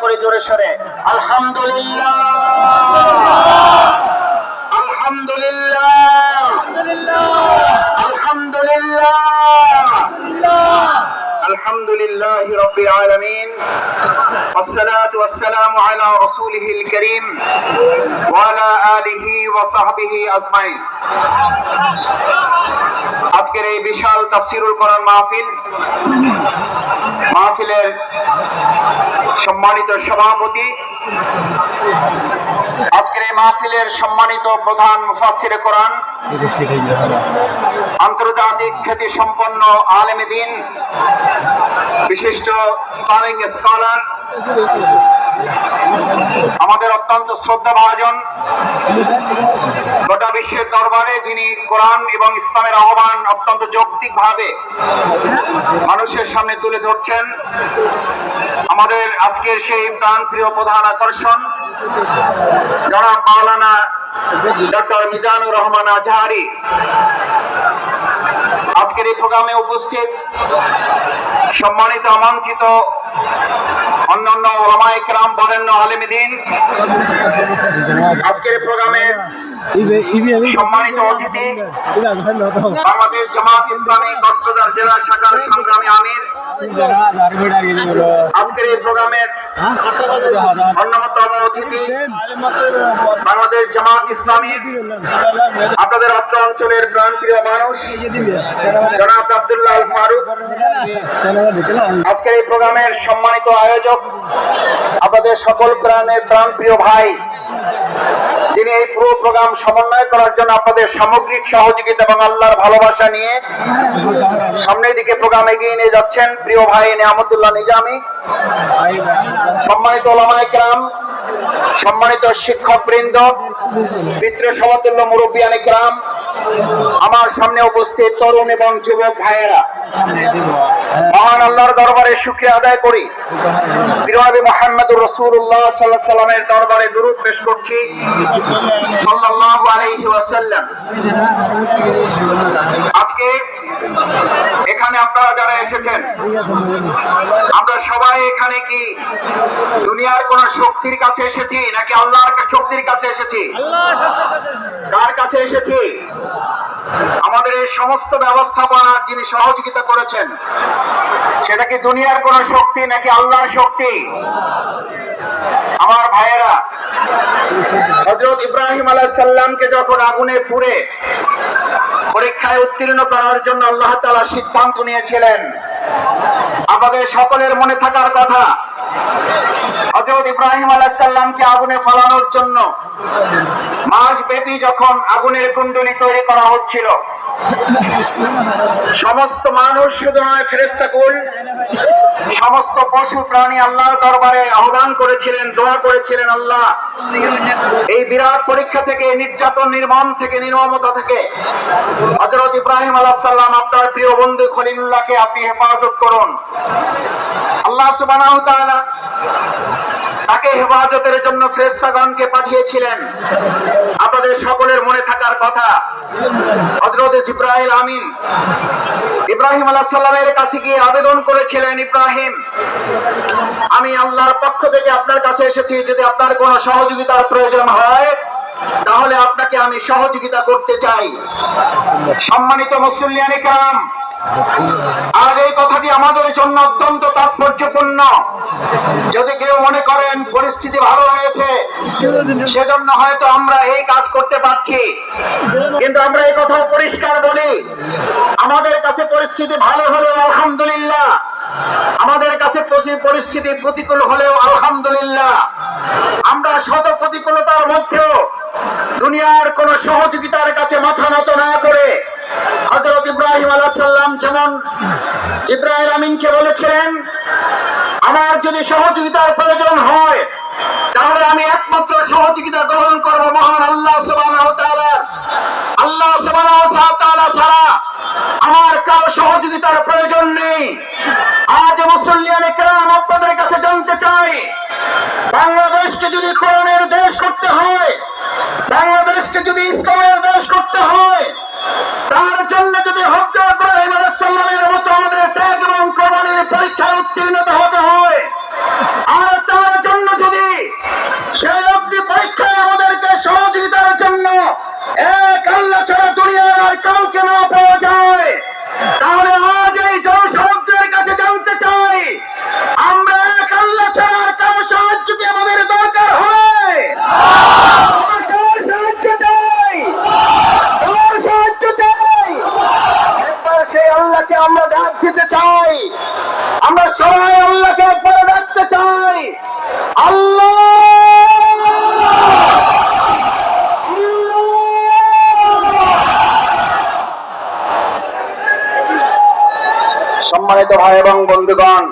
করে জোরে সরে। আলহামদুলিল্লাহ। আলহামদুলিল্লাহ আলহামদুলিল্লাহ الحمد لله رب العالمين والصلاة والسلام على رسوله الكريم وعلى آله وصحبه أجمعين আজকের এই বিশাল তাফসিরুল কোরআন মাহফিল মাহফিলের সম্মানিত সভাপতি আজকের এই মাহফিলের সম্মানিত প্রধান মুফাসসিরে কোরআন, আন্তর্জাতিক খ্যাতি সম্পন্ন আলেম দিন, বিশিষ্ট ইসলামিক স্কলার, আমাদের অত্যন্ত শ্রদ্ধা ভাজন, গোটা বিশ্বের দরবারে যিনি কোরআন এবং ইসলামের আহ্বান অত্যন্ত যৌক্তিক ভাবে মানুষের সামনে তুলে ধরছেন, আমাদের আজকের সেই প্রান্তীয় প্রধান আকর্ষণ জনাব মাওলানা ডক্টর মিজানুর রহমান আজহারি। আজকের এই প্রোগ্রামে উপস্থিত সম্মানিত আমন্ত্রিত অন্যান্য ওলামায়ে কেরাম বরেণ্য আলেম দিন। আজকের এই প্রোগ্রামের সম্মানিত অতিথি বাংলাদেশ জামাত ইসলামী কক্সবাজার জেলা শাখার সংগ্রামী আমির বাংলাদেশ জামাত ইসলামী। আপনাদের অত্র অঞ্চলের প্রান্তীয় মানুষ, জনাব আব্দুল্লাহ ফারুক। আজকের এই প্রোগ্রামের সম্মানিত আয়োজক আপনাদের সকল প্রাণের প্রাণপ্রিয় ভাই, যিনি এই পুরো প্রোগ্রাম সমন্বয় করার জন্য আপনাদের সামগ্রিক সহযোগিতা এবং আল্লাহর ভালোবাসা নিয়ে সামনের দিকে প্রোগ্রাম এগিয়ে নিয়ে যাচ্ছেন। প্রিয় ভাই নিয়ামতুল্লাহ নিজামী, সম্মানিত ওলামায়ে কেরাম সম্মানিত শিক্ষক বৃন্দ পিতৃ সমাতুল্য মুরব্বিয়ানে ক্রাম আমার সামনে উপস্থিত তরুণ এবং যুবক ভাইয়েরা। মহান আল্লাহর দরবারে শুক্রিয়া আদায় করি। বিরহাবি মোহাম্মদুর রসুল্লাহ সাল্লাহ সাল্লামের দরবারে দুরুদ পেশ করছি। সাল্লাল্লাহু আলাইহি ওয়াসাল্লাম। আজকে এখানে আপনারা যারা এসেছেন আমরা সবাই এখানে কি দুনিয়ার কোন শক্তির কাছে এসেছি নাকি আল্লাহর শক্তির কাছে এসেছি। কার কাছে এসেছি? আমাদের এই সমস্ত ব্যবস্থাপনার যিনি সহযোগিতা করেছেন, সেটা কি দুনিয়ার কোন শক্তি নাকি আল্লাহর শক্তি? আমার ভাইয়েরা হজরত ইব্রাহিম আলাহ সাল্লামকে যখন আগুনে পুড়ে পরীক্ষায় উত্তীর্ণ করার জন্য আল্লাহ তালা সিদ্ধান্ত নিয়েছিলেন, আমাদের সকলের মনে থাকার কথা হজরত ইব্রাহিম আলাহ সাল্লামকে আগুনে ফলানোর জন্য মাস ব্যাপী যখন আগুনের কুণ্ডলী তৈরি করা হচ্ছিল সমস্ত মানুষ শুধু নয় ফেরেস্তাকুল সমস্ত পশু প্রাণী আল্লাহর দরবারে আহ্বান করেছিলেন, দোয়া করেছিলেন আল্লাহ। এই বিরাট পরীক্ষা থেকে নির্যাতন নির্মম থেকে, নির্মমতা থেকে হজরত ইব্রাহিম আলাহ সাল্লাম আপনার প্রিয় বন্ধু খলিলুল্লাহকে আপনি হেফাজত করুন। আল্লাহ সুবাহ তাকে হেফাজতের জন্য ফ্রেস্তাগণকে পাঠিয়েছিলেন। আপনাদের সকলের মনে থাকার কথা হজরত ইব্রাহিম আমিন ইব্রাহিম আলাহ সাল্লামের কাছে গিয়ে আবেদন করেছিলেন, ইব্রাহিম আমি আল্লাহর পক্ষ থেকে আপনার কাছে এসেছি, যদি আপনার কোনো সহযোগিতার প্রয়োজন হয়, তাহলে আপনাকে আমি সহযোগিতা করতে চাই। সম্মানিত মুসল্লিয়ানি কালাম আজ এই কথাটি আমাদের জন্য অত্যন্ত তাৎপর্যপূর্ণ। যদি কেউ মনে করেন পরিস্থিতি ভালো হয়েছে, সেজন্য হয়তো আমরা এই কাজ করতে পারছি। কিন্তু আমরা এই কথা পরিষ্কার বলি, আমাদের কাছে পরিস্থিতি ভালো হলেও আলহামদুলিল্লাহ আমাদের কাছে প্রতি- পরিস্থিতি প্রতিকূল হলেও আলহামদুলিল্লাহ, আমরা শত প্রতিকূলতার মধ্যেও দুনিয়ার কোন সহযোগিতার কাছে মাথা নত না করে হজরত ইব্রাহিম আলাহ সাল্লাম যেমন ইব্রাহিম আমিনকে বলেছিলেন, আমার যদি সহযোগিতার প্রয়োজন হয়, তাহলে আমি একমাত্র সহযোগিতা গ্রহণ করব মহান আল্লাহ আল্লাহ ছাড়া আমার কারও সহযোগিতার প্রয়োজন নেই। একরাম আপনাদের কাছে জানতে চাই, বাংলাদেশকে যদি কোরআনের দেশ করতে হয়, বাংলাদেশকে যদি ইসলামের দেশ করতে হয়, তার জন্য যদি হত্যা ইব্রাহিম আলাইহিস সালামের মতো আমাদের ত্যাগ এবং কোরআনের পরীক্ষায় উত্তীর্ণ হতে হয় আর তার জন্য এক আল্লাহ ছাড়া দুনিয়ার আর কাউকে না পাওয়া যায় তাহলে আজ এই জনসমুদ্রের কাছে জানতে চাই আমরা এক আল্লাহ ছাড়া আর কারও সাহায্য কি আমাদের দরকার হয় আমার কার সাহায্য চাই কার সাহায্য চাই একবার সেই আল্লাহকে আমরা ডাক দিতে চাই আমরা সবাই আল্লাহকে একবার ডাকতে চাই আল্লাহ সম্মানিত ভাই এবং বন্ধুগণ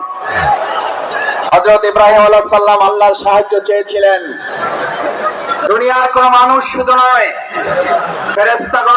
হজরত ইব্রাহিম আল্লাহ সাল্লাম আল্লাহর সাহায্য চেয়েছিলেন। দুনিয়ার কোন মানুষ শুধু নয়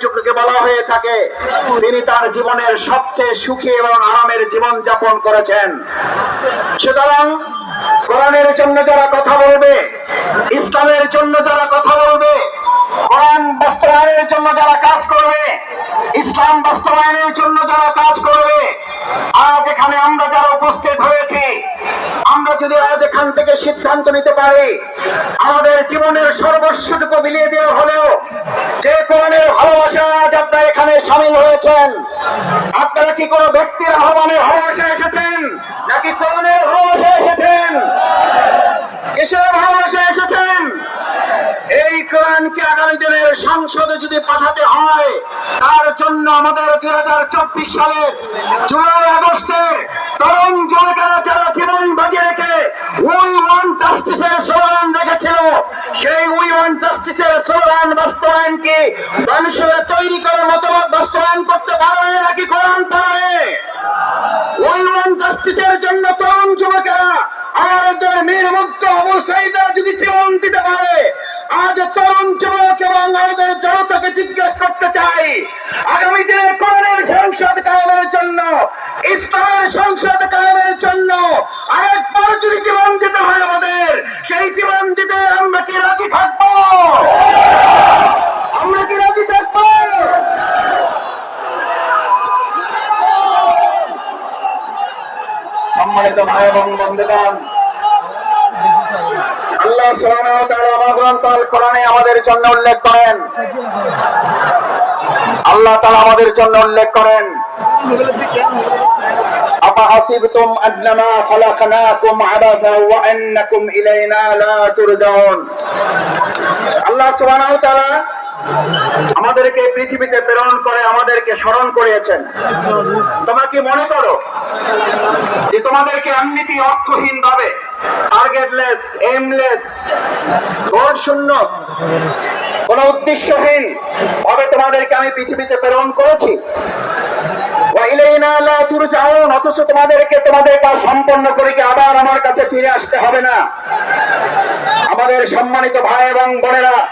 সময়টুকুকে বলা হয়ে থাকে। তিনি তার জীবনের সবচেয়ে সুখী এবং আরামের জীবন যাপন করেছেন। সুতরাং কোরআনের জন্য যারা কথা বলবে, ইসলামের জন্য যারা কথা বলবে, কোরআন বাস্তবায়নের জন্য যারা কাজ করবে, ইসলাম বাস্তবায়নের জন্য যারা কাজ করবে, আজ এখানে আমরা যারা উপস্থিত হয়েছি যদি আজ এখান থেকে সিদ্ধান্ত নিতে পারি, আমাদের জীবনের সর্বস্বটুকু বিলিয়ে দেওয়া হলেও যে কোরআনের ভালোবাসা আজ আপনারা এখানে সামিল হয়েছেন, আপনারা কি কোনো ব্যক্তির আহ্বানে ভালোবাসা এসেছেন? নাকি কোরআনের ভালোবাসা এসেছেন? কিসের ভালোবাসা এসেছেন? এই কোরআনকে আগামী দিনের সংসদে যদি পাঠাতে হয়, তার জন্য আমাদের দুই হাজার চব্বিশ সালের জুলাই আগস্টের তরুণ যুবকেরা যারা জীবন বাজিয়ে রেখে উই ওয়ান জাস্টিসের স্লোগান রেখেছিল সেই উই ওয়ান জাস্টিসের স্লোগান বাস্তবায়ন কি মানুষের তৈরি করে মতামত বাস্তবায়ন করতে পারবে নাকি কোরআন পারবে? ওয়ান জাস্টিসের জন্য তরুণ যুবকেরা, আমাদের মেয়ের মুক্ত অবস্থায়ীরা যদি জীবন দিতে পারে, আজ তরুণ যুবক এবং আমাদের জনতাকে জিজ্ঞেস করতে চাই, আগামী দিনে কোরআনের সংসদ কায়েমের জন্য ইসলামের সংসদ কায়েমের জন্য আরেকবার যদি জীবন দিতে হয় আমাদের। সেই জীবন দিতে আমরা কি রাজি থাকব? আমরা কি রাজি থাকব? সম্মানিত ভাই এবং বন্ধুগণ, আল্লাহ আল কোরআনে আমাদের জন্য উল্লেখ করেন। আল্লাহ তাআলা আমাদের জন্য উল্লেখ করেন। أفحسبتم أنما خلقناكم عبثا وأنكم إلينا لا ترجعون আল্লাহ সুবহানাহু ওয়া তাআলা আমাদেরকে এই পৃথিবীতে প্রেরণ করে আমাদেরকে স্মরণ করিয়েছেন তোমরা কি মনে করো যে তোমাদেরকে এমনিতেই অর্থহীন ভাবে টার্গেটলেস এমলেস গোল শূন্য কোন উদ্দেশ্যহীন ভাবে তোমাদেরকে আমি পৃথিবীতে প্রেরণ করেছি ওয়াইলাইনা লা তুরজাউন অথচ তোমাদেরকে তোমাদের কাজ সম্পন্ন করে আবার আমার কাছে ফিরে আসতে হবে না? আমাদের সম্মানিত ভাই এবং বোনেরা,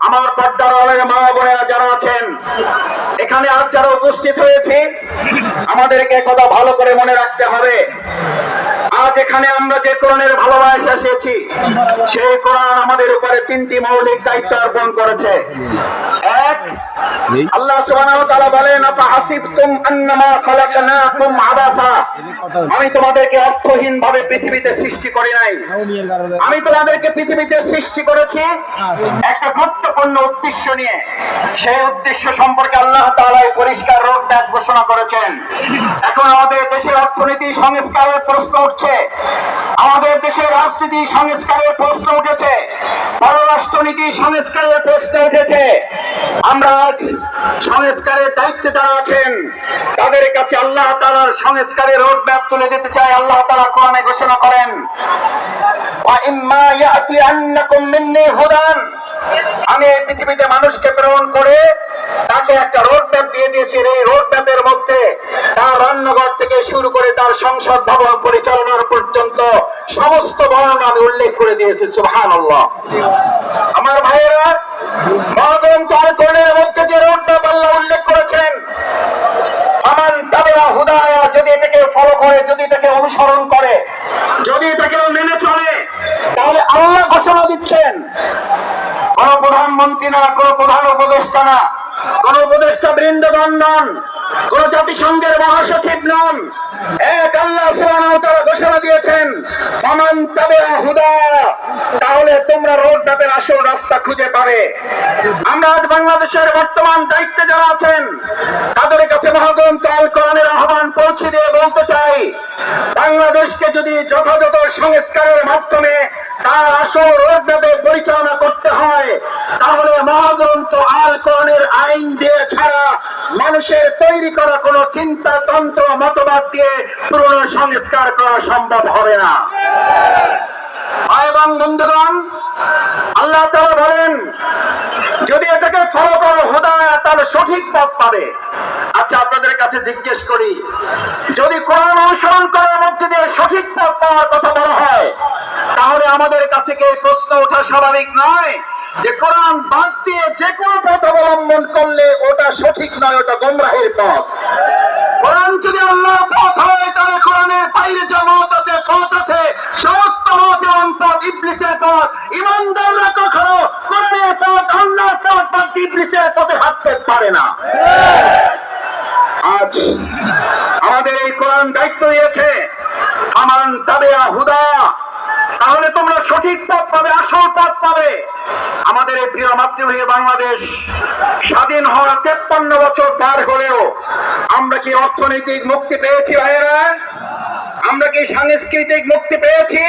আমার পর্দার মা বোনেরা যারা আছেন, এখানে আজ যারা উপস্থিত হয়েছে, আমাদেরকে কথা ভালো করে মনে রাখতে হবে। আজ এখানে আমরা যে কোরআনের ভালোবাসা এসেছি সেই কোরআন আমাদের উপরে তিনটি মৌলিক দায়িত্ব অর্পণ করেছে। এক আল্লাহ সুবহানাহু ওয়া তাআলা বলেন আফাহাসিবতুম আন্নামা খালাকনাকুম আমি তোমাদেরকে অর্থহীন ভাবে পৃথিবীতে সৃষ্টি করি নাই। আমি তোমাদেরকে পৃথিবীতে সৃষ্টি করেছি একটা গুরুত্বপূর্ণ উদ্দেশ্য নিয়ে। সেই উদ্দেশ্য সম্পর্কে আল্লাহ তাআলা পরিষ্কার রোড ম্যাপ ঘোষণা করেছেন। এখন আমাদের দেশের অর্থনীতি সংস্কারের প্রশ্ন উঠছে উঠেছে আমাদের দেশের রাজনীতি সংস্কারের প্রশ্ন উঠেছে। পররাষ্ট্রনীতি সংস্কারের প্রশ্ন উঠেছে। আমরা আজ সংস্কারের দায়িত্বে যারা আছেন, তাদের কাছে আল্লাহ তালার সংস্কারের রোড ম্যাপ তুলে দিতে চাই। আল্লাহ তালা কোরআনে ঘোষণা করেন আমি এই পৃথিবীতে মানুষকে প্রেরণ করে তাকে একটা রোড ম্যাপ দিয়ে দিয়েছি। এই রোড ম্যাপের মধ্যে তার রান্নাঘর থেকে শুরু করে তার সংসদ ভবন পরিচালনার পর্যন্ত সমস্ত বর্ণনা আমি উল্লেখ করে দিয়েছি সুহান আমার ভাইয়েরা কোরআনের মধ্যে যে রোডটা আল্লাহ উল্লেখ করেছেন যদি এটাকে ফলো করে, যদি এটাকে অনুসরণ করে, যদি এটাকে মেনে চলে, তাহলে আল্লাহ ঘোষণা দিচ্ছেন। কোন প্রধানমন্ত্রী না, কোন প্রধান উপদেষ্টা না, কোন উপদেষ্টা বৃন্দগণ কোন জাতিসংঘের মহাসচিব নন এক আল্লাহ তাআলা ঘোষণা দিয়েছেন সমান তবে হুদা তাহলে তোমরা রোড ম্যাপের আসল রাস্তা খুঁজে পাবে। আমরা আজ বাংলাদেশের বর্তমান দায়িত্বে যারা আছেন, তাদের কাছে মহাগ্রন্থ আল কোরআনের আহ্বান পৌঁছে দিয়ে বলতে চাই, বাংলাদেশকে যদি যথাযথ সংস্কারের মাধ্যমে তার আসর ওইভাবে পরিচালনা করতে হয়। তাহলে মহাগ্রন্থ আল করণের আইন দিয়ে ছাড়া মানুষের তৈরি করা কোন চিন্তা তন্ত্র মতবাদ দিয়ে পুরনো সংস্কার করা সম্ভব হবে না। পথ আচ্ছা জিজ্ঞেস করি, যদি কোরআন অনুসরণ করার মধ্যে দিয়ে সঠিক পথ পাওয়ার কথা বলা হয়, তাহলে আমাদের কাছে কি প্রশ্ন ওঠা স্বাভাবিক নয়? যে কোরআন বাদ দিয়ে যে কোনো পথ অবলম্বন করলে ওটা সঠিক নয়, ওটা গোমরাহের পথ। কোরআন যদি আল্লাহ পথ হয় তাহলে কোরআনের বাইরে যে মত আছে, পথ আছে, সমস্ত মত পথ ইবলিসের পথ। ইমানদাররা কখনো কোরআনের পথ, আল্লাহর পথ বা ইবলিসের পথে হাঁটতে পারে না। আজ আমাদের এই কোরআন দায়িত্ব নিয়েছে আমান তাবেয়া হুদা। তাহলে তোমরা সঠিক পথ পাবে, আসল পথ পাবে। আমাদের এই প্রিয় মাতৃভূমি বাংলাদেশ স্বাধীন হওয়ার তেপ্পান্ন বছর পার হলেও আমরা কি অর্থনৈতিক মুক্তি পেয়েছি ভাইয়েরা? আমরা কি সাংস্কৃতিক মুক্তি পেয়েছি?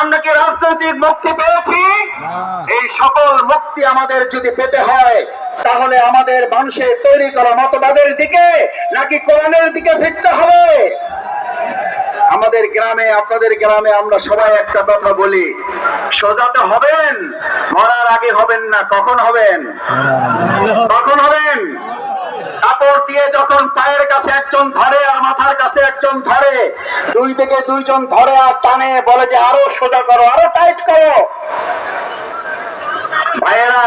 আমরা কি রাজনৈতিক মুক্তি পেয়েছি? এই সকল মুক্তি আমাদের যদি পেতে হয়, তাহলে আমাদের মানুষের তৈরি করা মতবাদের দিকে নাকি কোরআনের দিকে ফিরতে হবে? আমাদের গ্রামে, আপনাদের গ্রামে আমরা সবাই একটা কথা বলি। সোজাতে হবেন, মরার আগে হবেন না, কখন হবেন? কখন হবেন? কাপড় দিয়ে যখন পায়ের কাছে একজন ধরে আর মাথার কাছে একজন ধরে, দুই থেকে দুইজন ধরে আর টানে, বলে যে আরও সোজা করো, আরও টাইট করো। ভাইয়েরা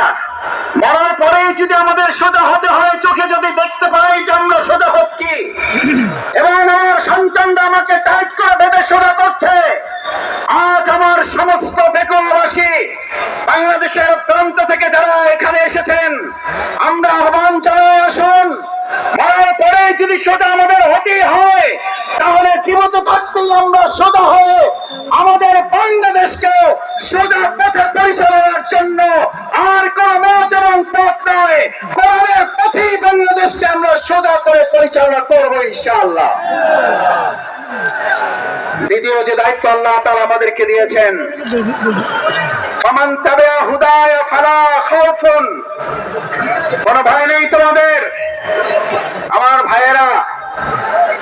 মরার পরেই যদি আমাদের সোজা হতে হয়, চোখে যদি দেখতে পাই যে আমরা সোজা হচ্ছি, এবং আমার সন্তানরা আমাকে টাইট করে বেঁধে সোজা করছে, আজ আমার সমস্ত বেকুলবাসী বাংলাদেশের প্রান্ত থেকে যারা এখানে এসেছেন, আমরা আহ্বান জানাই, আসুন। মরার পরে যদি সোজা আমাদের হতেই হয়, তাহলে জীবিত থাকতেই আমরা সোজা হয়ে আমাদের বাংলাদেশকে সোজা পথে পরিচালনার জন্য আর কোন মত এবং পথ নয় কোরআনের পথেই বাংলাদেশকে আমরা সোজা করে পরিচালনা করব ইনশাআল্লাহ। দ্বিতীয় যে দায়িত্ব আল্লাহ তার আমাদেরকে দিয়েছেন। কোন ভয় নেই তোমাদের। আমার ভাইয়েরা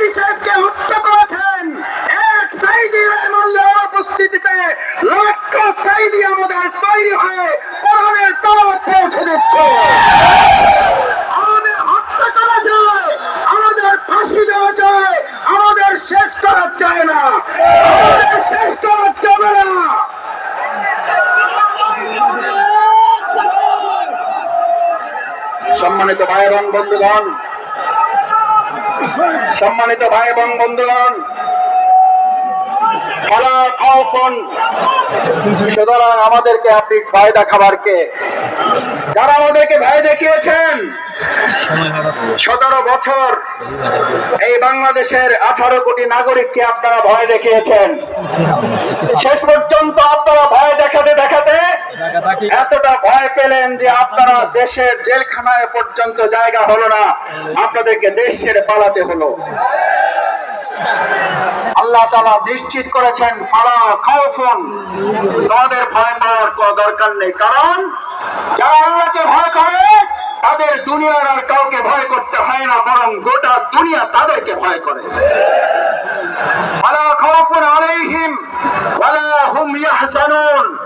সাইদি সাহেবকে করেছেন। এক সাইদি রহমাল্লাহ উপস্থিতিতে লক্ষ সাইদি আমাদের তৈরি হয়ে কোরআনের তরফ পৌঁছে দিচ্ছে। শেষ করা যায় না। আমাদের শেষ করা না। সম্মানিত ভাই এবং বন্ধুগণ সম্মানিত ভাই এবং বন্ধুগণ সুতরাং আমাদেরকে আপনি ভয় দেখাবার কে? যারা আমাদেরকে ভয় দেখিয়েছেন, সতেরো বছর এই বাংলাদেশের আঠারো কোটি নাগরিককে আপনারা ভয় দেখিয়েছেন। শেষ পর্যন্ত আপনারা ভয় দেখাতে দেখাতে এতটা ভয় পেলেন যে আপনারা দেশের জেলখানায় পর্যন্ত জায়গা হলো না, আপনাদেরকে দেশ ছেড়ে পালাতে হলো। আল্লাহ তালা নিশ্চিত করেছেন, ফালা খাউফুন। তোমাদের ভয় পাওয়ার কোনো দরকার নেই। কারণ, যারা আল্লাহকে ভয় করে, তাদের দুনিয়ার আর কাউকে ভয় করতে হয় না, বরং গোটা দুনিয়া তাদেরকে ভয় করে। ফালা খাউফুন আলাইহিম, ওয়ালা হুম ইয়াহজানুন।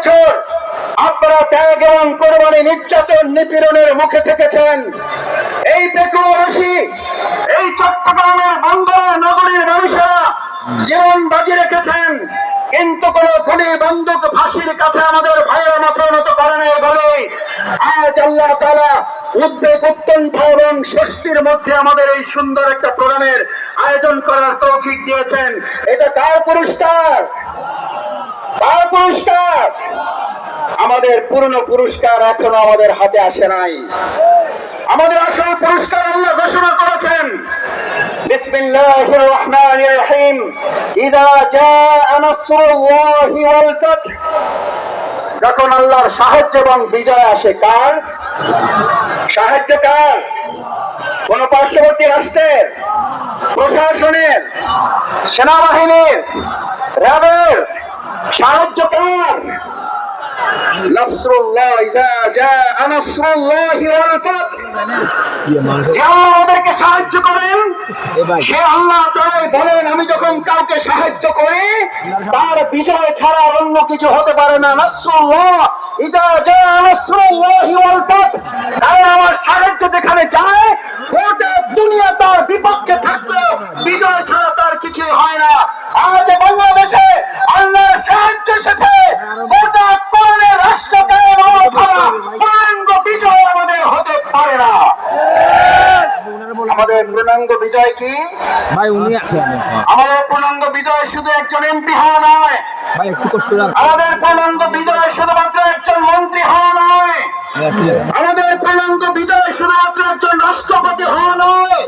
বছর আপনারা ত্যাগ এবং কোরবানি নির্যাতন নিপীড়নের মুখে থেকেছেন। এই পেকুয়াবাসী এই চট্টগ্রামের বন্দর নগরীর মানুষেরা জীবন বাজি রেখেছেন। কিন্তু কোন গুলি বন্দুক ফাঁসির কাছে আমাদের ভাইয়ের মাথা নত করে নাই বলে আজ আল্লাহ তারা উদ্বেগ উৎকণ্ঠা এবং স্বস্তির মধ্যে আমাদের এই সুন্দর একটা প্রোগ্রামের আয়োজন করার তৌফিক দিয়েছেন। এটা কার পুরস্কার? কার পুরস্কার! আমাদের পূর্ণ পুরস্কার এখনও আমাদের হাতে আসে নাই। আমাদের আসল পুরস্কার আল্লাহ ঘোষণা করেছেন। বিসমিল্লাহির রহমানির রহিম। ইযা জাআ নাসরুল্লাহি ওয়াল ফাতহ। যখন আল্লাহর সাহায্য এবং বিজয় আসে, কার? সাহায্য কার? কোন পার্শ্ববর্তী রাষ্ট্রের? প্রশাসনের? সেনাবাহিনীর? র্যাবের? সাহায্য কার নাসরুল্লাহ জাআ নাসরুল্লাহি ওয়াল ফাতহ যে আল্লাহ আমাদেরকে সাহায্য করেন সে আল্লাহ তারাই বলেন আমি যখন কাউকে সাহায্য করি তার বিজয় ছাড়া অন্য কিছু হতে পারে না। নাসরুল্লাহ ইজা জাআ নাসরুল্লাহি ওয়াল ফাতহ তাই আমার সাহায্য যেখানে যায় গোটা দুনিয়া তার বিপক্ষে থাকলেও বিজয় ছাড়া তার কিছু হয় না আজ বাংলাদেশে আল্লাহর সাহায্য এসেছে গোটা কোরআনের রাষ্ট্র কায়েম হওয়ার ছাড়া পূর্ণাঙ্গ বিজয় আমাদের হতে পারে না আমাদের পূর্ণাঙ্গ বিজয় কি ভাই উনি আমাদের পূর্ণাঙ্গ বিজয় শুধু একজন এমপি হওয়া নয়। ভাই একটু কষ্ট আমাদের পূর্ণাঙ্গ বিজয় শুধুমাত্র একজন মন্ত্রী হওয়া নয় আমাদের পূর্ণাঙ্গ বিজয় শুধুমাত্র একজন রাষ্ট্রপতি হওয়া নয়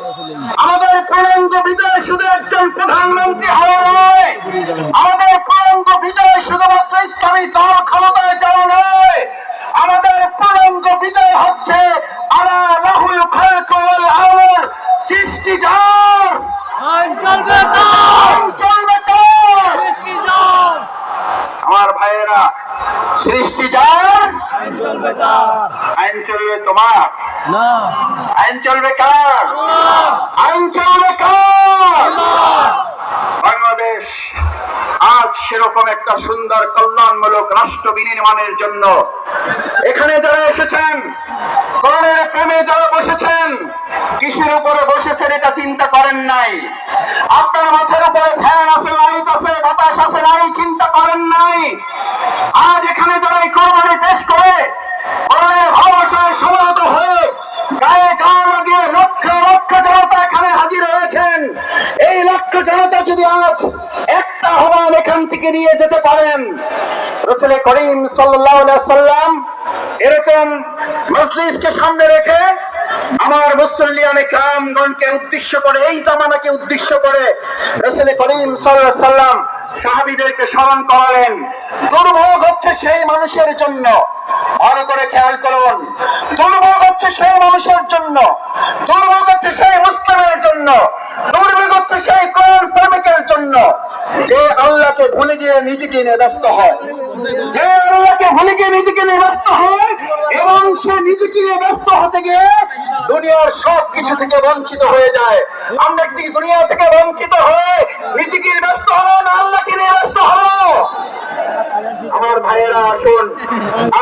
আমাদের পূর্ণাঙ্গ বিজয় শুধু একজন প্রধানমন্ত্রী হওয়া নয় আমাদের পূর্ণাঙ্গ বিজয় শুধুমাত্র ইসলামী দল ক্ষমতায় যাওয়া নয় আমাদের পূর্ণাঙ্গ বিজয় হচ্ছে আলা লাহুল খালক ওয়াল আমর সৃষ্টি যার আইন চলবে তার। আমার ভাইয়েরা সৃষ্টি যার আইন চলবে তোমার না আইন চলবে কার আইন চলবে কার বাংলাদেশ আজ সেরকম একটা সুন্দর কল্যাণমূলক রাষ্ট্র বিনির্মাণের জন্য। এখানে যারা এসেছেন প্রেমে যারা বসেছেন, কিসের উপরে বসেছেন এটা চিন্তা করেন নাই। আপনার মাথার উপরে ফ্যান আছে, লাইট আছে, বাতাস আছে, নাই, চিন্তা করেন নাই। আজ এখানে যারা এই কোরবানি পেশ করে এই লক্ষ জনতা যদি আজ আহ্বান এখান থেকে নিয়ে যেতে পারেন। রসুল করিম সাল্লাম এরকম মজলিসকে সামনে রেখে আমার মুসল্লিয়ানে কামগণকে উদ্দেশ্য করে, এই জামানাকে উদ্দেশ্য করে রসুল করিম সাল্লাম সাহাবিদেরকে স্মরণ করালেন। দুর্ভোগ হচ্ছে সেই মানুষের জন্য। ভালো করে খেয়াল করুন। দুর্ভোগ হচ্ছে সেই মানুষের জন্য। দুর্ভোগ হচ্ছে সেই মুসলিমের জন্য। দুর্ভোগ হচ্ছে সেই কোরআন প্রেমিকের জন্য। যে আল্লাহকে ভুলে গিয়ে নিজেকে নিয়ে ব্যস্ত হয়, যে আল্লাহকে ভুলে গিয়ে নিজেকে নিয়ে ব্যস্ত হয় এবং সে নিজেকে নিয়ে ব্যস্ত হতে গিয়ে দুনিয়ার সব কিছু থেকে বঞ্চিত হয়ে যায়। আমরা কি দুনিয়া থেকে বঞ্চিত হয়ে নিজেকে ব্যস্ত হব না আল্লাহকে নিয়ে ব্যস্ত হব? আমার ভাইয়েরা আসুন।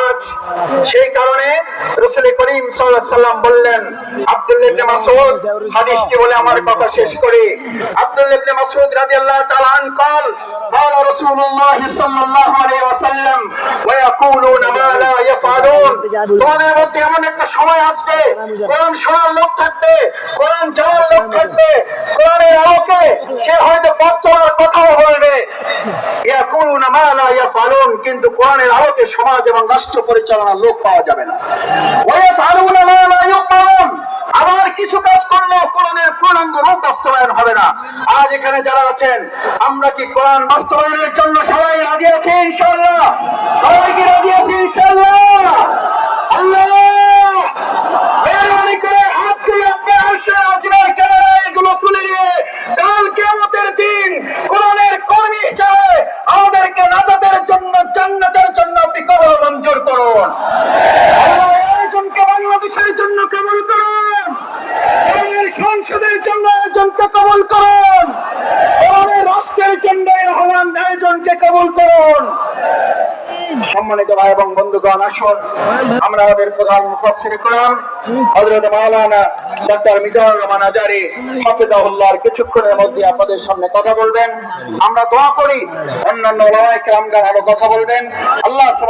আজ সেই কারণে রসুল করিম সাল্লাম বললেন আব্দুল্লাবনে মাসুদ হাদিসটি বলে আমার কথা শেষ করি। আব্দুল্লাবনে মাসুদ রাজি আল্লাহ তালান কল رسول الله صلى الله عليه وسلم ويقولون ما لا يفعلون ইয়াহতাদুন তোমাদের মধ্যে এমন একটা সময় আসবে কোরআন শোনার লোক থাকবে কোরআন জানার লোক থাকবে কোরআনের আলোকে সে হয়তো পথ চলার কথাও বলবে ইয়াকুলুনা মা লা ইয়াফালুন কিন্তু কোরআনের আলোকে সমাজ এবং রাষ্ট্র পরিচালনার লোক পাওয়া যাবে না ওয়া ইয়াফালুনা মা লা ইউমারুন আবার কিছু কাজ করলেও কোরআনের পূর্ণাঙ্গ রূপ বাস্তবায়ন হবে না। আজ এখানে যারা আছেন, আমরা কি কোরআন বাস্তবায়নের জন্য সবাই রাজি আছি ইনশাল্লাহ সবাই কি রাজি আছি ইনশাল্লাহ আল্লাহ মেহরবানি করে হাত তুলে আপনি আসে আজমের ক্যামেরায় এগুলো তুলে নিয়ে কাল কিয়ামতের দিন কোরআনের কর্মী হিসাবে আমাদেরকে নাজাতের জন্য জান্নাতের জন্য আপনি কবল মঞ্জুর করুন আল্লাহ এই আয়োজনকে বাংলাদেশের জন্য কবল করুন কোরআনের সংসদের জন্য আয়োজনকে কবল করুন কোরআনের রাষ্ট্রের জন্য এই আহ্বান আয়োজনকে কবল করুন সম্মানিত ভাই এবং আমরা আমাদের প্রধান রহমান কিছুক্ষণের মধ্যে আপনাদের সামনে কথা বলবেন। আমরা দোয়া করি, অন্যান্য আরও কথা বলবেন। আল্লাহ